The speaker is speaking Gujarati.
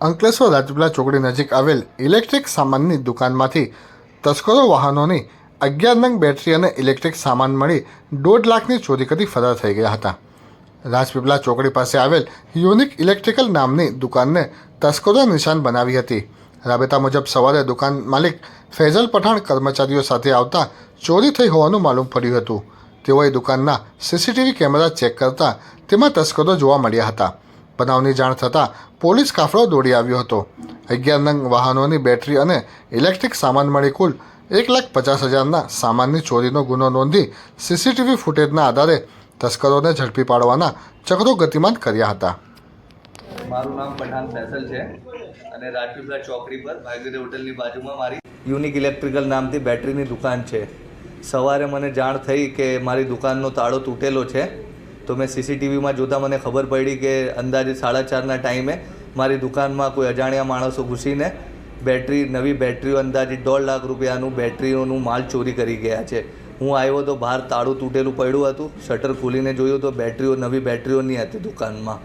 અંકલેશ્વર રાજપીપળા ચોકડી નજીક આવેલ ઇલેક્ટ્રિક સામાનની દુકાનમાંથી તસ્કરો વાહનોની અગિયાર નંગ બેટરી અને ઇલેક્ટ્રિક સામાન મળી દોઢ લાખની ચોરી કરી ફરાર થઈ ગયા હતા. રાજપીપળા ચોકડી પાસે આવેલ યુનિક ઇલેક્ટ્રિકલ નામની દુકાનને તસ્કરો નિશાન બનાવી હતી. રાબેતા મુજબ સવારે દુકાન માલિક ફૈઝલ પઠાણ કર્મચારીઓ સાથે આવતા ચોરી થઈ હોવાનું માલુમ પડ્યું હતું. તેઓએ દુકાનના સીસીટીવી કેમેરા ચેક કરતા તેમાં તસ્કરો જોવા મળ્યા હતા. બનાવની જાણ થતાં પોલીસ કાફલો દોડી આવ્યો હતો. અગિયાર નંગ વાહનોની બેટરી અને ઇલેક્ટ્રિક સામાન મળી કુલ એક લાખ પચાસ હજારના સામાનની ચોરીનો ગુનો નોંધી સીસીટીવી ફૂટેજના આધારે તસ્કરોને ઝડપી પાડવાના ચક્રો ગતિમાન કર્યા હતા. મારું નામ પઠાણ ફેસલ છે અને રાજપીપળા ચોકડી પર ભાગીરથી હોટલની બાજુમાં મારી યુનિક ઇલેક્ટ્રિકલ નામથી બેટરીની દુકાન છે. સવારે મને જાણ થઈ કે મારી દુકાનનો તાળો તૂટેલો છે. તો મેં સીસીટીવીમાં જોતાં મને ખબર પડી કે અંદાજે સાડા ચારના ટાઈમે મારી દુકાનમાં કોઈ અજાણ્યા માણસો ઘૂસીને બેટરી, નવી બેટરીઓ અંદાજે દોઢ લાખ રૂપિયાનું બેટરીઓનું માલ ચોરી કરી ગયા છે. હું આવ્યો તો બહાર તાળું તૂટેલું પડ્યું હતું, શટર ખોલીને જોયું તો બેટરીઓ, નવી બેટરીઓ નહીં હતી દુકાનમાં.